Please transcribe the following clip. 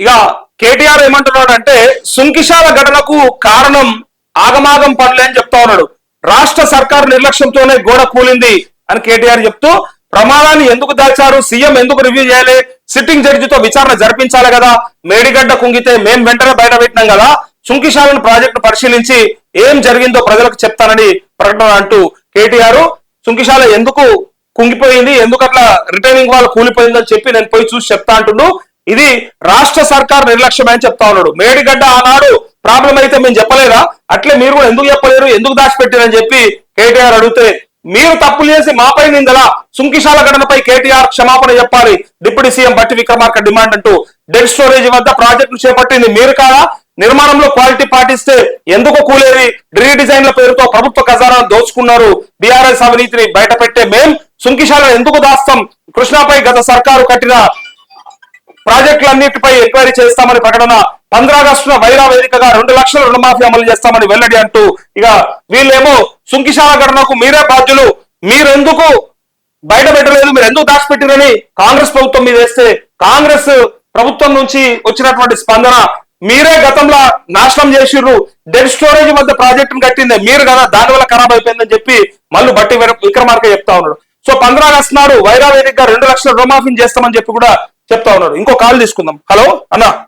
ఇక కేటీఆర్ ఏమంటున్నాడు అంటే సుంకిశాల ఘటనకు కారణం ఆగమాగం పనులే అని చెప్తా ఉన్నాడు. రాష్ట్ర సర్కారు నిర్లక్ష్యంతోనే గోడ కూలింది అని కేటీఆర్ చెప్తూ ప్రమాదాన్ని ఎందుకు దాచారు? సీఎం ఎందుకు రివ్యూ చేయాలి? సిట్టింగ్ జడ్జితో విచారణ జరిపించాలి కదా? మేడిగడ్డ కుంగితే మేం వెంటనే బయట పెట్టినాం కదా? సుంకిశాలను ప్రాజెక్టు పరిశీలించి ఏం జరిగిందో ప్రజలకు చెప్తానని ప్రకటన అంటూ కేటీఆర్ సుంకిశాల ఎందుకు కుంగిపోయింది? ఎందుకు అట్లా రిటైనింగ్ వాళ్ళు కూలిపోయిందని చెప్పి నేను పోయి చూసి చెప్తా అంటుండు. ఇది రాష్ట్ర సర్కార్ నిర్లక్ష్యమే అని చెప్తా ఉన్నాడు. మేడిగడ్డ ఆనాడు ప్రాబ్లం అయితే మేము చెప్పలేదా? అట్లే మీరు కూడా ఎందుకు చెప్పలేరు? ఎందుకు దాచిపెట్టారని చెప్పి కేటీఆర్ అడిగితే మీరు తప్పులు చేసి మాపై నిందలా సుంకిశాల ఘటనపై కేటీఆర్ క్షమాపణ చెప్పాలి. Deputy CM Bhatti Vikramarka demand అంటూ డెడ్ స్టోరేజ్ వద్ద ప్రాజెక్టు చేపట్టింది మీరు కాదా? నిర్మాణంలో క్వాలిటీ పాటిస్తే ఎందుకు కూలేది రీడిజైన్ల పేరుతో ప్రభుత్వ ఖజానా దోచుకున్నారు. బీఆర్ఎస్ అవినీతిని బయటపెట్టే మేం సుంకిశాల ఎందుకు దాస్తాం? కృష్ణాపై గత సర్కారు కట్టిన ప్రాజెక్టులన్నింటిపై ఎంక్వైరీ చేస్తామని ప్రకటన పంద్రాగస్టు వైరా వేదికగా రెండు లక్షల రుణమాఫీ అమలు చేస్తామని వెల్లడి అంటూ ఇక వీళ్ళేమో సుంకిశాల ఘటనకు మీరే బాధ్యులు. మీరెందుకు బయట పెట్టలేదు? మీరు ఎందుకు దాచిపెట్టిరని కాంగ్రెస్ ప్రభుత్వం మీద వేస్తే కాంగ్రెస్ ప్రభుత్వం నుంచి వచ్చినటువంటి స్పందన మీరే గతంలో నాశనం చేసిర్రు. డెడ్ స్టోరేజ్ మధ్య ప్రాజెక్టును కట్టింది మీరు కదా దాని వల్ల ఖరాబ్ అయిపోయిందని చెప్పి మళ్ళీ బట్టి విక్రమార్క చెప్తా ఉన్నాడు. సో పంద్రా ఆగస్టు నాడు వైరా వేదికగా రెండు లక్షల రుణమాఫీని చేస్తామని చెప్పి కూడా చెప్తా ఉన్నాడు. ఇంకో కాల్ తీసుకుందాం. హలో అన్నా.